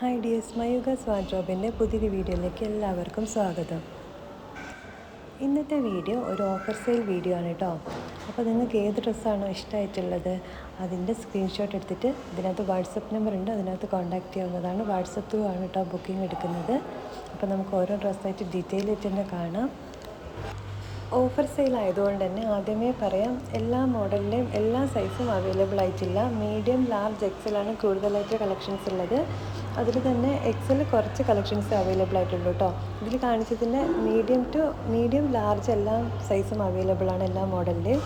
Hi ഡിയസ് മയുഗസ് വാർഡ്രോബിന്റെ പുതിയൊരു വീഡിയോയിലേക്ക് എല്ലാവർക്കും സ്വാഗതം. ഇന്നത്തെ വീഡിയോ ഒരു ഓഫർ സെയിൽ വീഡിയോ ആണ് കേട്ടോ. അപ്പോൾ നിങ്ങൾക്ക് ഏത് ഡ്രസ്സാണോ ഇഷ്ടമായിട്ടുള്ളത് അതിന്റെ സ്ക്രീൻഷോട്ട് എടുത്തിട്ട് ഇതിനകത്ത് വാട്സപ്പ് നമ്പർ ഉണ്ട് അതിനകത്ത് കോൺടാക്റ്റ് ചെയ്യാവുന്നതാണ്. വാട്സപ്പ് ത്രൂ ആണ് കേട്ടോ ബുക്കിംഗ് എടുക്കുന്നത്. അപ്പോൾ നമുക്ക് ഓരോ ഡ്രസ്സായിട്ട് ഡീറ്റെയിൽ ആയിട്ട് തന്നെ കാണാം. ഓഫർ സെയിൽ ആയതുകൊണ്ട് തന്നെ ആദ്യമേ പറയാം എല്ലാ മോഡലിന്റെയും എല്ലാ സൈസും അവൈലബിൾ ആയിട്ടില്ല. മീഡിയം ലാർജ് എക്സലാണ് കൂടുതലായിട്ട് കളക്ഷൻസ് ഉള്ളത്. അതിൽ തന്നെ എക്സൽ കുറച്ച് കളക്ഷൻസ് അവൈലബിൾ ആയിട്ടുള്ളൂ കേട്ടോ. ഇതിൽ കാണിച്ചതിന്റെ മീഡിയം ടു മീഡിയം ലാർജ് എല്ലാ സൈസും അവൈലബിൾ ആണ് എല്ലാ മോഡലിന്റെയും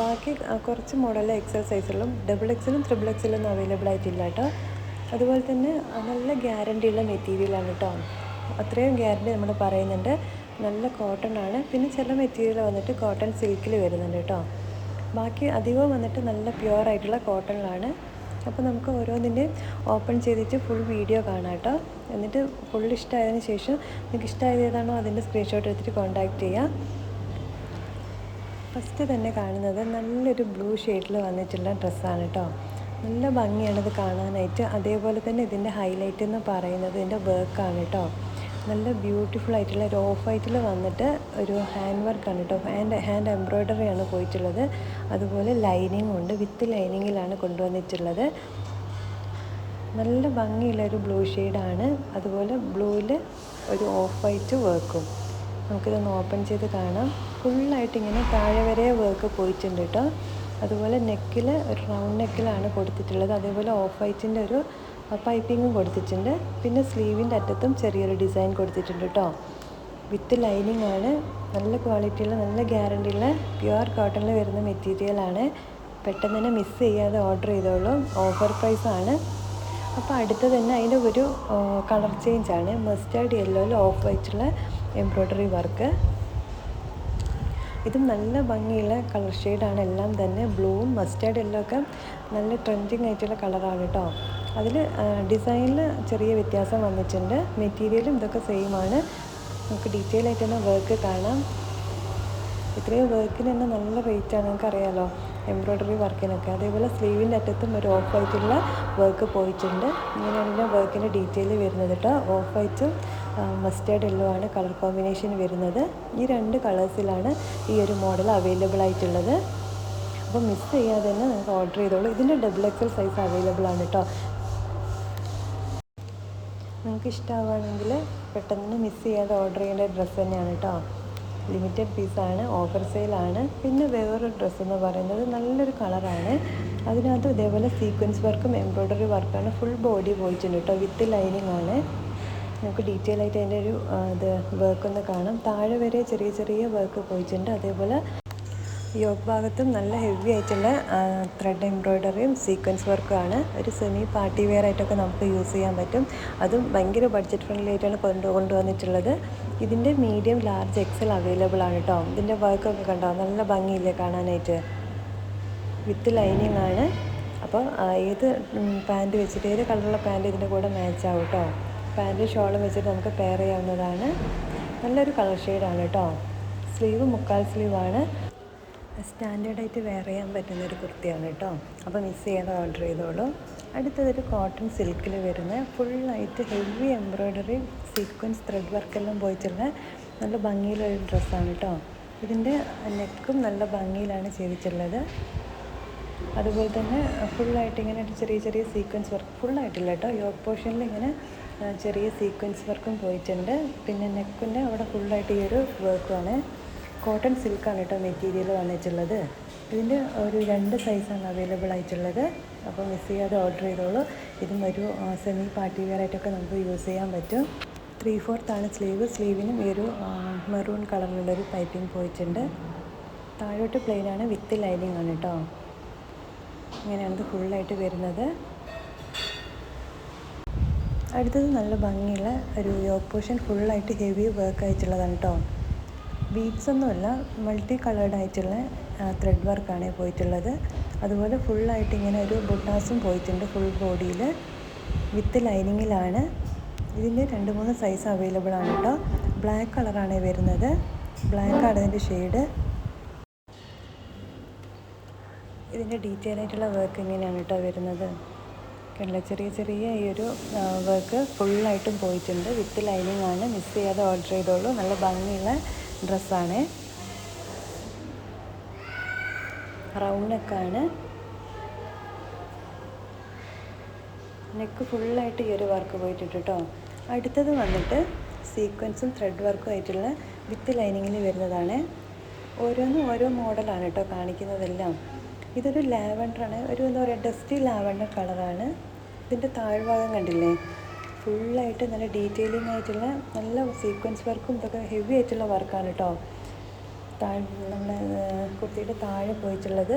ബാക്കി കുറച്ച് മോഡലിൽ എക്സൽ സൈസുകളും ഡബിൾ എക്സലും ത്രിബിൾ എക്സലും അവൈലബിൾ ആയിട്ടില്ല കേട്ടോ. അതുപോലെ തന്നെ നല്ല ഗ്യാരണ്ടിയുള്ള മെറ്റീരിയലാണ് കേട്ടോ. അത്രയും ഗ്യാരണ്ടി നമ്മൾ പറയുന്നുണ്ട്. നല്ല കോട്ടൺ ആണ്. പിന്നെ ചില മെറ്റീരിയൽ വന്നിട്ട് കോട്ടൺ സിൽക്കിൽ വരുന്നുണ്ട് കേട്ടോ. ബാക്കി അധികവും വന്നിട്ട് നല്ല പ്യുവർ ആയിട്ടുള്ള കോട്ടണിലാണ് അപ്പോൾ നമുക്ക് ഓരോന്നിന്റെയും ഓപ്പൺ ചെയ്തിട്ട് ഫുൾ വീഡിയോ കാണാം കേട്ടോ. എന്നിട്ട് ഫുൾ ഇഷ്ടമായതിന് ശേഷം നിങ്ങൾക്ക് ഇഷ്ടമായത് ഏതാണോ അതിന്റെ സ്ക്രീൻഷോട്ട് എടുത്തിട്ട് കോൺടാക്റ്റ് ചെയ്യാം. ഫസ്റ്റ് തന്നെ കാണുന്നത് നല്ലൊരു ബ്ലൂ ഷെയ്ഡിൽ വന്നിട്ടുള്ള ഡ്രസ്സാണ് കേട്ടോ. നല്ല ഭംഗിയാണത് കാണാനായിട്ട്. അതേപോലെ തന്നെ ഇതിന്റെ ഹൈലൈറ്റ് എന്ന് പറയുന്നത് ഇതിന്റെ വർക്കാണ് കേട്ടോ. നല്ല ബ്യൂട്ടിഫുൾ ആയിട്ടുള്ള ഒരു ഓഫ് വൈറ്റിൽ വന്നിട്ട് ഒരു ഹാൻഡ് വർക്കാണ് കേട്ടോ ഹാൻഡ് ഹാൻഡ് എംബ്രോയ്ഡറി ആണ് പോയിട്ടുള്ളത്. അതുപോലെ ലൈനിങ് ഉണ്ട്. വിത്ത് ലൈനിങ്ങിലാണ് കൊണ്ടുവന്നിട്ടുള്ളത്. നല്ല ഭംഗിയുള്ള ഒരു ബ്ലൂ ഷെയ്ഡാണ് അതുപോലെ ബ്ലൂവിൽ ഒരു ഓഫ് വൈറ്റ് വർക്കും നമുക്കിതൊന്ന് ഓപ്പൺ ചെയ്ത് കാണാം. ഫുള്ളായിട്ട് ഇങ്ങനെ താഴെ വരെ വർക്ക് പോയിട്ടുണ്ട് കേട്ടോ അതുപോലെ നെക്കിൽ ഒരു റൗണ്ട് നെക്കിലാണ് കൊടുത്തിട്ടുള്ളത്. അതേപോലെ ഓഫ് വൈറ്റിന്റെ ഒരു പൈപ്പിങ്ങും കൊടുത്തിട്ടുണ്ട്. പിന്നെ സ്ലീവിന്റെ അറ്റത്തും ചെറിയൊരു ഡിസൈൻ കൊടുത്തിട്ടുണ്ട് കേട്ടോ വിത്ത് ലൈനിങ് ആണ്. നല്ല ക്വാളിറ്റിയുള്ള നല്ല ഗ്യാരണ്ടിയുള്ള പ്യുവർ കോട്ടണിൽ വരുന്ന മെറ്റീരിയലാണ് പെട്ടെന്ന് തന്നെ മിസ് ചെയ്യാതെ ഓർഡർ ചെയ്തോളൂ. ഓഫർ ആണ്. അപ്പോൾ അടുത്ത് തന്നെ അതിന്റെ ഒരു കളർ ചേഞ്ച് ആണ്. മസ്റ്റാർഡ് യെല്ലോയിൽ ഓഫ് വൈറ്റുള്ള എംബ്രോയ്ഡറി വർക്ക് ഇതും നല്ല ഭംഗിയുള്ള കളർ ഷെയ്ഡാണ് എല്ലാം തന്നെ ബ്ലൂവും മസ്റ്റാർഡ് യെല്ലോ ഒക്കെ നല്ല ട്രെൻഡിങ് ആയിട്ടുള്ള കളറാണ് കേട്ടോ അതിൽ ഡിസൈനിൽ ചെറിയ വ്യത്യാസം വന്നിട്ടുണ്ട്. മെറ്റീരിയലും ഇതൊക്കെ സെയിം ആണ്. നമുക്ക് ഡീറ്റെയിൽ ആയിട്ട് തന്നെ വർക്ക് കാണാം. ഇത്രയും വർക്കിന് തന്നെ നല്ല റേറ്റാണ് നിങ്ങൾക്ക് അറിയാലോ എംബ്രോയ്ഡറി വർക്കിനൊക്കെ അതേപോലെ സ്ലീവിന്റെ അറ്റത്തും ഒരു ഓഫ് വൈറ്റുള്ള വർക്ക് പോയിട്ടുണ്ട്. ഇങ്ങനെയാണ് ഇതിന്റെ വർക്കിന്റെ ഡീറ്റെയിൽ വരുന്നത് കേട്ടോ ഓഫ് വൈറ്റും മസ്റ്റേർഡ് യെല്ലോ ആണ് കളർ കോമ്പിനേഷൻ വരുന്നത്. ഈ രണ്ട് കളേഴ്സിലാണ് ഈ ഒരു മോഡൽ അവൈലബിൾ ആയിട്ടുള്ളത്. അപ്പോൾ മിസ് ചെയ്യാതെ തന്നെ നിങ്ങൾക്ക് ഓർഡർ ചെയ്തോളൂ. ഇതിന്റെ ഡബിൾ എക്സൽ സൈസ് അവൈലബിൾ ആണ് കേട്ടോ നിങ്ങൾക്ക് ഇഷ്ടമാവുകയാണെങ്കിൽ പെട്ടെന്ന് മിസ് ചെയ്യാതെ ഓർഡർ ചെയ്യേണ്ട ഡ്രസ്സ് തന്നെയാണ് കേട്ടോ ലിമിറ്റഡ് പീസാണ് ഓഫർ സെയിലാണ് പിന്നെ വേറൊരു ഡ്രസ്സ് എന്ന് പറയുന്നത് നല്ലൊരു കളറാണ് അതിനകത്ത് ഇതേപോലെ സീക്വൻസ് വർക്കും എംബ്രോയ്ഡറി വർക്കാണ് ഫുൾ ബോഡി പോയിട്ടുണ്ട് കേട്ടോ വിത്ത് ലൈനിങ് ആണ്. നമുക്ക് ഡീറ്റെയിൽ ആയിട്ട് അതിന്റെ ഒരു ഇത് വർക്കൊന്ന് കാണാം. താഴെ വരെ ചെറിയ ചെറിയ വർക്ക് പോയിട്ടുണ്ട്. അതേപോലെ യോഗ് ഭാഗത്തും നല്ല ഹെവി ആയിട്ടുള്ള ത്രെഡ് എംബ്രോയ്ഡറിയും സീക്വൻസ് വർക്കും ആണ്. ഒരു സെമി പാർട്ടി വെയർ ആയിട്ടൊക്കെ നമുക്ക് യൂസ് ചെയ്യാൻ പറ്റും. അതും ഭയങ്കര ബഡ്ജറ്റ് ഫ്രണ്ട്ലി ആയിട്ടാണ് കൊണ്ട് കൊണ്ടുവന്നിട്ടുള്ളത്. ഇതിന്റെ മീഡിയം ലാർജ് എക്സൽ അവൈലബിൾ ആണ് കേട്ടോ ഇതിന്റെ വർക്കൊക്കെ കണ്ടോ? നല്ല ഭംഗിയില്ലേ കാണാനായിട്ട്? വിത്ത് ലൈനിങ് ആണ്. അപ്പോൾ ഏത് പാന്റ് വെച്ചിട്ട് ഏത് കളറുള്ള പാന്റ് ഇതിന്റെ കൂടെ മാച്ച് ആവും കേട്ടോ പാന്റ് ഷോളും വെച്ചിട്ട് നമുക്ക് പെയർ ചെയ്യാവുന്നതാണ്. നല്ലൊരു കളർ ഷെയ്ഡാണ് കേട്ടോ സ്ലീവ് മുക്കാൽ സ്ലീവാണ് സ്റ്റാൻഡേർഡായിട്ട് വെയർ ചെയ്യാൻ പറ്റുന്ന ഒരു കുർത്തിയാണ് കേട്ടോ. അപ്പോൾ മിസ് ചെയ്യാതെ ഓർഡർ ചെയ്തോളൂ. അടുത്തതൊരു കോട്ടൺ സിൽക്കിൽ വരുന്ന ഫുള്ളായിട്ട് ഹെവി എംബ്രോയ്ഡറി സീക്വൻസ് ത്രെഡ് വർക്കെല്ലാം പോയിട്ടുള്ള നല്ല ഭംഗിയിലൊരു ഡ്രസ്സാണ് കേട്ടോ. ഇതിന്റെ നെക്കും നല്ല ഭംഗിയിലാണ് ചെയ്തിട്ടുള്ളത്. അതുപോലെ തന്നെ ഫുള്ളായിട്ട് ഇങ്ങനെ ചെറിയ ചെറിയ സീക്വൻസ് വർക്ക് ഫുള്ളായിട്ടില്ല കേട്ടോ. യോഗ് പോർഷനിൽ ഇങ്ങനെ ചെറിയ സീക്വൻസ് വർക്കും പോയിട്ടുണ്ട്. പിന്നെ നെക്കിന്റെ അവിടെ ഫുള്ളായിട്ട് ഈ ഒരു വർക്കുമാണ് കോട്ടൺ സിൽക്കാണ് കേട്ടോ മെറ്റീരിയൽ വന്നിട്ടുള്ളത്. ഇതിന്റെ ഒരു രണ്ട് സൈസാണ് അവൈലബിൾ ആയിട്ടുള്ളത്. അപ്പോൾ മിസ് ചെയ്യാതെ ഓർഡർ ചെയ്തോളൂ. ഇതും ഒരു സെമി പാർട്ടി വെയർ ആയിട്ടൊക്കെ നമുക്ക് യൂസ് ചെയ്യാൻ പറ്റും. ത്രീ ഫോർത്താണ് സ്ലീവ് സ്ലീവിനും ഈ ഒരു മെറൂൺ കളറിലുള്ളൊരു പൈപ്പിംഗ് പോയിട്ടുണ്ട്. താഴോട്ട് പ്ലെയിനാണ് വിത്ത് ലൈനിങ് ആണ് കേട്ടോ. ഇങ്ങനെയാണ് ഇത് ഫുള്ളായിട്ട് വരുന്നത്. അടുത്തത് നല്ല ഭംഗിയുള്ള ഒരു യോഗ പോർഷൻ ഫുള്ളായിട്ട് ഹെവി വർക്ക് ആയിട്ടുള്ളതാണ് കേട്ടോ. ബീഡ്സ് ഒന്നുമല്ല മൾട്ടി കളേർഡ് ആയിട്ടുള്ള ത്രെഡ് വർക്കാണ് പോയിട്ടുള്ളത്. അതുപോലെ ഫുള്ളായിട്ട് ഇങ്ങനെ ഒരു ബുട്ടാസും പോയിട്ടുണ്ട് ഫുൾ ബോഡിയിൽ വിത്ത് ലൈനിങ്ങിലാണ്. ഇതിന്റെ രണ്ട് മൂന്ന് സൈസ് അവൈലബിൾ ആണ് കേട്ടോ. ബ്ലാക്ക് കളറാണ് വരുന്നത്. ബ്ലാക്ക് ആണ് ഇതിന്റെ ഷെയ്ഡ്. ഇതിന്റെ ഡീറ്റെയിൽ ആയിട്ടുള്ള വർക്ക് ഇങ്ങനെയാണ് കേട്ടോ വരുന്നത്. കണ്ടില്ല? ചെറിയ ചെറിയ ഈ ഒരു വർക്ക് ഫുള്ളായിട്ടും പോയിട്ടുണ്ട്. വിത്ത് ലൈനിങ് ആണ് മിസ് ചെയ്യാതെ ഓർഡർ ചെയ്തോളൂ. നല്ല ഭംഗിയുള്ള ഡ്രസ്സാണ്. റൗണ്ട് നെക്കാണ് നെക്ക് ഫുള്ളായിട്ട് ഈ ഒരു വർക്ക് പോയിട്ടുണ്ട് കേട്ടോ അടുത്തത് വന്നിട്ട് സീക്വൻസും ത്രെഡ് വർക്കും ആയിട്ടുള്ള വിത്ത് ലൈനിങ്ങിൽ വരുന്നതാണ്. ഓരോന്നും ഓരോ മോഡലാണ് കേട്ടോ കാണിക്കുന്നതെല്ലാം. ഇതൊരു ലാവൻഡറാണ്. ഒരു എന്താ പറയുക ഡസ്റ്റി ലാവൻഡർ കളറാണ്. ഇതിന്റെ താഴ്ഭാഗം കണ്ടില്ലേ? ഫുള്ളായിട്ട് നല്ല ഡീറ്റെയിലിംഗ് ആയിട്ടുള്ള നല്ല സീക്വൻസ് വർക്കും ഇതൊക്കെ ഹെവി ആയിട്ടുള്ള വർക്കാണ് കേട്ടോ താഴ് നമ്മുടെ കുർത്തിയുടെ താഴെ പോയിട്ടുള്ളത്.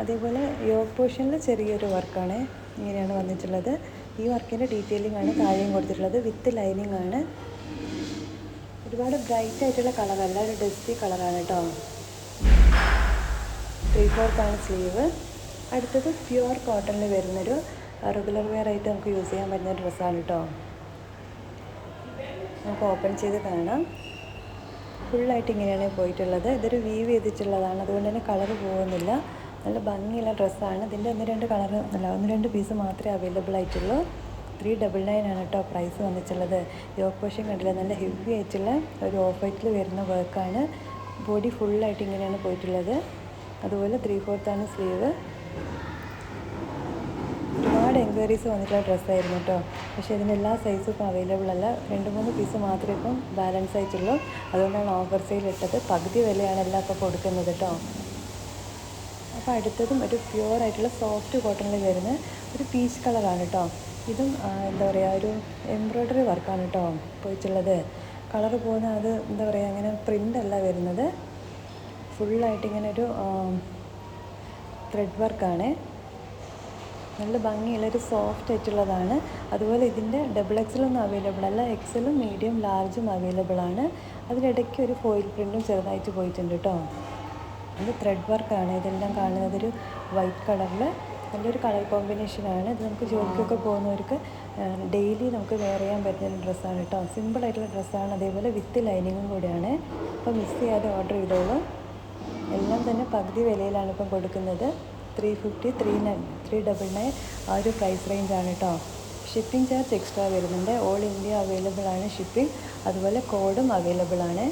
അതേപോലെ യോഗ പോർഷനിൽ ചെറിയൊരു വർക്കാണ് ഇങ്ങനെയാണ് വന്നിട്ടുള്ളത്. ഈ വർക്കിന്റെ ഡീറ്റെയിലിംഗ് ആണ് താഴെയും കൊടുത്തിട്ടുള്ളത്. വിത്ത് ലൈനിങ് ആണ് ഒരുപാട് ബ്രൈറ്റ് ആയിട്ടുള്ള കളറല്ല ഒരു ഡസ്റ്റി കളറാണ് കേട്ടോ ത്രീ ഫോർത്താണ് സ്ലീവ്. അടുത്തത് പ്യുവർ കോട്ടണിൽ വരുന്നൊരു റെഗുലർ വെയർ ആയിട്ട് നമുക്ക് യൂസ് ചെയ്യാൻ പറ്റുന്ന ഡ്രസ്സാണ് കേട്ടോ നമുക്ക് ഓപ്പൺ ചെയ്ത് കാണാം. ഫുള്ളായിട്ട് ഇങ്ങനെയാണ് പോയിട്ടുള്ളത്. ഇതൊരു വീവ് ചെയ്തിട്ടുള്ളതാണ്. അതുകൊണ്ട് തന്നെ കളർ പോകുന്നില്ല. നല്ല ഭംഗിയുള്ള ഡ്രസ്സാണ് ഇതിന്റെ ഒന്ന് രണ്ട് കളർ അല്ല ഒന്ന് രണ്ട് പീസ് മാത്രമേ അവൈലബിൾ ആയിട്ടുള്ളൂ. ത്രീ ഡബിൾ നയൻ ആണ് കേട്ടോ പ്രൈസ് വന്നിട്ടുള്ളത്. യോക്ക് പോഷൻ കണ്ടില്ല? നല്ല ഹെവി ആയിട്ടുള്ള ഒരു ഓഫ് വൈറ്റിൽ വരുന്ന വർക്കാണ് ബോഡി ഫുള്ളായിട്ട് ഇങ്ങനെയാണ് പോയിട്ടുള്ളത്. അതുപോലെ ത്രീ ഫോർത്താണ് സ്ലീവ് എൻക്വയറീസ് വന്നിട്ടുള്ള ഡ്രസ്സായിരുന്നു കേട്ടോ പക്ഷേ ഇതിന്റെ എല്ലാ സൈസും ഇപ്പോൾ അവൈലബിൾ അല്ല. രണ്ട് മൂന്ന് പീസ് മാത്രമേ ഇപ്പം ബാലൻസ് ആയിട്ടുള്ളൂ. അതുകൊണ്ടാണ് ഓഫർ സെയിൽ ഇട്ടത്. പകുതി വിലയാണ് എല്ലാം ഇപ്പോൾ കൊടുക്കുന്നത് കേട്ടോ അപ്പോൾ അടുത്തതും ഒരു പ്യുവർ ആയിട്ടുള്ള സോഫ്റ്റ് കോട്ടണിൽ വരുന്ന ഒരു പീച്ച് കളറാണ് കേട്ടോ ഇതും എന്താ പറയുക ഒരു എംബ്രോയ്ഡറി വർക്കാണ് കേട്ടോ പോയിട്ടുള്ളത്. കളർ പോകുന്ന അത് എന്താ പറയുക അങ്ങനെ പ്രിന്റ് അല്ല വരുന്നത്. ഫുള്ളായിട്ട് ഇങ്ങനെ ഒരു ത്രെഡ് വർക്കാണ് നല്ല ഭംഗിയുള്ളൊരു സോഫ്റ്റ് ആയിട്ടുള്ളതാണ്. അതുപോലെ ഇതിന്റെ ഡബിൾ എക്സലൊന്നും അവൈലബിൾ അല്ല. എക്സലും മീഡിയം ലാർജും അവൈലബിൾ ആണ്. അതിനിടയ്ക്ക് ഒരു ഫോയിൽ പ്രിന്റും ചെറുതായിട്ട് പോയിട്ടുണ്ട് കേട്ടോ ഇത് ത്രെഡ് വർക്കാണ് ഇതെല്ലാം കാണുന്നത് ഒരു വൈറ്റ് കളറിൽ നല്ലൊരു കളർ കോമ്പിനേഷനാണ് ഇത് നമുക്ക് ജോലിക്കൊക്കെ പോകുന്നവർക്ക് ഡെയിലി നമുക്ക് വെയർ ചെയ്യാൻ പറ്റുന്ന ഡ്രസ്സാണ് കേട്ടോ സിമ്പിളായിട്ടുള്ള ഡ്രസ്സാണ് അതേപോലെ വിത്ത് ലൈനിങ്ങും കൂടിയാണ്. അപ്പോൾ മിസ് ചെയ്യാതെ ഓർഡർ ചെയ്തോളൂ. എല്ലാം തന്നെ പകുതി വിലയിലാണ് ഇപ്പം കൊടുക്കുന്നത്. Three fifty three nine three double nine ആ ഒരു പ്രൈസ് റേഞ്ചാണ് കേട്ടോ ഷിപ്പിംഗ് ചാർജ് എക്സ്ട്രാ വരുന്നുണ്ട്. ഓൾ ഇന്ത്യ അവൈലബിൾ ആണ് ഷിപ്പിംഗ് അതുപോലെ കോഡും അവൈലബിൾ ആണ്.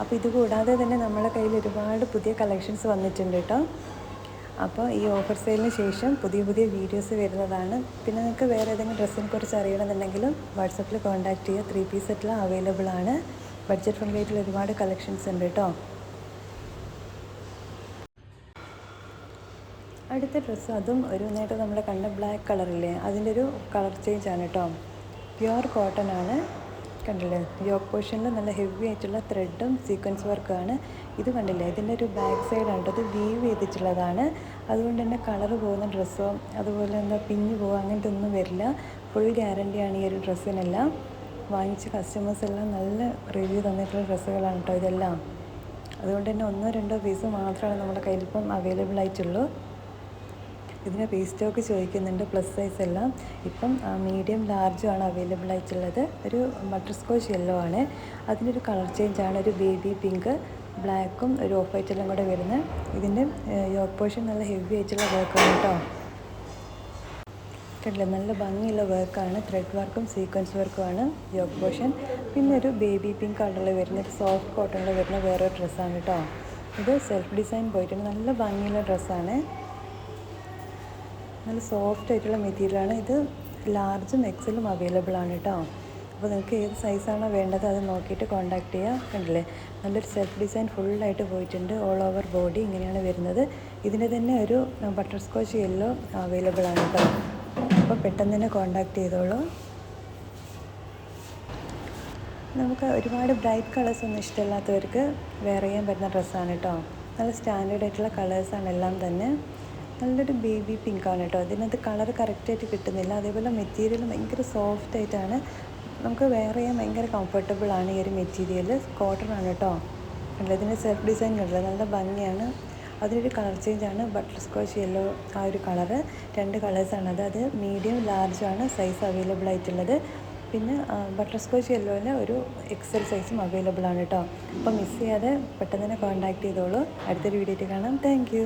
അപ്പോൾ ഇത് കൂടാതെ തന്നെ നമ്മളെ കയ്യിൽ ഒരുപാട് പുതിയ കളക്ഷൻസ് വന്നിട്ടുണ്ട് കേട്ടോ അപ്പോൾ ഈ ഓഫർ സെയിലിന് ശേഷം പുതിയ പുതിയ വീഡിയോസ് വരുന്നതാണ്. പിന്നെ നിങ്ങൾക്ക് വേറെ ഏതെങ്കിലും ഡ്രസ്സിനെ കുറിച്ച് അറിയണമെന്നുണ്ടെങ്കിലും വാട്സപ്പിൽ കോൺടാക്ട് ചെയ്യുക. ത്രീ പീസ് എല്ലാം അവൈലബിൾ ആണ്. ബഡ്ജറ്റ് ഫ്രണ്ട്ലി ഒരുപാട് കളക്ഷൻസ് ഉണ്ട് കേട്ടോ അടുത്ത ഡ്രസ്സ് അതും ഒരു നേരത്തെ നമ്മൾ കണ്ട ബ്ലാക്ക് കളറില്ലേ അതിന്റെ ഒരു കളർ ചേഞ്ച് ആണ് കേട്ടോ പ്യുവർ കോട്ടൺ ആണ്. കണ്ടില്ലേ? യോക്ക് പോർഷനിൽ നല്ല ഹെവി ആയിട്ടുള്ള ത്രെഡും സീക്വൻസ് വർക്കാണ് ഇത് കണ്ടില്ലേ? ഇതിന്റെ ഒരു ബാക്ക് സൈഡ് സൈഡാണ് അത് വീവ് ചെയ്തിട്ടുള്ളതാണ്. അതുകൊണ്ട് തന്നെ കളർ പോകുന്ന ഡ്രസ്സോ അതുപോലെ എന്താ പിഞ്ഞ് പോകുക അങ്ങനത്തെ ഒന്നും വരില്ല. ഫുൾ ഗ്യാരണ്ടിയാണ് ഈ ഒരു ഡ്രസ്സിനെല്ലാം. വാങ്ങിച്ച കസ്റ്റമേഴ്സ് എല്ലാം നല്ല റിവ്യൂ തന്നിട്ടുള്ള ഡ്രസ്സുകളാണ് കേട്ടോ ഇതെല്ലാം. അതുകൊണ്ട് തന്നെ ഒന്നോ രണ്ടോ പീസ് മാത്രമാണ് നമ്മുടെ കയ്യിലിപ്പം അവൈലബിൾ ആയിട്ടുള്ളൂ. ഇതിന് പീസ് സ്റ്റോക്ക് ചോദിക്കുന്നുണ്ട് പ്ലസ് സൈസ് എല്ലാം. ഇപ്പം മീഡിയം ലാർജും ആണ് അവൈലബിൾ ആയിട്ടുള്ളത്. ഒരു ബട്ടർ സ്കോച്ച് യെല്ലോ ആണ്. അതിനൊരു കളർ ചേഞ്ച് ആണ്. ഒരു ബേബി പിങ്ക് ബ്ലാക്കും ഒരു ഓഫ് വൈറ്റ് എല്ലാം കൂടെ വരുന്നത് ഇതിന്റെ യോക്ക് പോർഷൻ നല്ല ഹെവി ആയിട്ടുള്ള വർക്കാണ് കേട്ടോ കണ്ടില്ല? നല്ല ഭംഗിയുള്ള വർക്കാണ് ത്രെഡ് വർക്കും സീക്വൻസ് വർക്കും ആണ് യോക്ക് പോർഷൻ പിന്നെ ഒരു ബേബി പിങ്ക് കളറിൽ വരുന്ന ഒരു സോഫ്റ്റ് കോട്ടണിൽ വരുന്ന വേറൊരു ഡ്രസ്സാണ് കേട്ടോ ഇത് സെൽഫ് ഡിസൈൻ പോയിട്ടുണ്ട്. നല്ല ഭംഗിയുള്ള ഡ്രസ്സാണ് നല്ല സോഫ്റ്റ് ആയിട്ടുള്ള മെറ്റീരിയലാണ് ഇത് ലാർജും എക്സലും അവൈലബിൾ ആണ് കേട്ടോ അപ്പോൾ നിങ്ങൾക്ക് ഏത് സൈസാണോ വേണ്ടത് അത് നോക്കിയിട്ട് കോൺടാക്റ്റ് ചെയ്യുക കണ്ടില്ലേ? നല്ലൊരു സെൽഫ് ഡിസൈൻ ഫുള്ളായിട്ട് പോയിട്ടുണ്ട്. ഓൾ ഓവർ ബോഡി ഇങ്ങനെയാണ് വരുന്നത്. ഇതിന്റെ തന്നെ ഒരു ബട്ടർ സ്കോച്ച് യെല്ലോ അവൈലബിൾ ആണ് കേട്ടോ അപ്പോൾ പെട്ടെന്ന് തന്നെ കോൺടാക്റ്റ് ചെയ്തോളൂ. നമുക്ക് ഒരുപാട് ബ്രൈറ്റ് കളേഴ്സ് ഒന്നും ഇഷ്ടമില്ലാത്തവർക്ക് വെയർ ചെയ്യാൻ പറ്റുന്ന ഡ്രസ്സാണ് കേട്ടോ നല്ല സ്റ്റാൻഡേർഡ് ആയിട്ടുള്ള കളേഴ്സാണ് എല്ലാം തന്നെ. നല്ലൊരു ബേബി പിങ്കാണ് കേട്ടോ. അതിനകത്ത് കളർ കറക്റ്റായിട്ട് കിട്ടുന്നില്ല. അതേപോലെ മെറ്റീരിയൽ ഭയങ്കര സോഫ്റ്റ് ആയിട്ടാണ്. നമുക്ക് വെയർ ചെയ്യാൻ ഭയങ്കര കംഫർട്ടബിൾ ആണ് ഈ ഒരു മെറ്റീരിയൽ കോട്ടൺ ആണ് കേട്ടോ. അല്ല ഇതിന്റെ സെൽഫ് ഡിസൈൻ കണ്ടില്ല നല്ല ഭംഗിയാണ്. അതിനൊരു കളർ ചേഞ്ച് ആണ്. ബട്ടർ സ്കോച്ച് യെല്ലോ ആ ഒരു കളർ രണ്ട് കളേഴ്സാണ് അത് അത് മീഡിയം ലാർജാണ് സൈസ് അവൈലബിൾ ആയിട്ടുള്ളത്. പിന്നെ ബട്ടർ സ്കോച്ച് യെല്ലോയിൽ ഒരു എക്സൽ സൈസും അവൈലബിൾ ആണ് കേട്ടോ. അപ്പോൾ മിസ് ചെയ്യാതെ പെട്ടെന്ന് തന്നെ കോൺടാക്ട് ചെയ്തോളൂ. അടുത്തൊരു വീഡിയോയിൽ കാണാം. താങ്ക്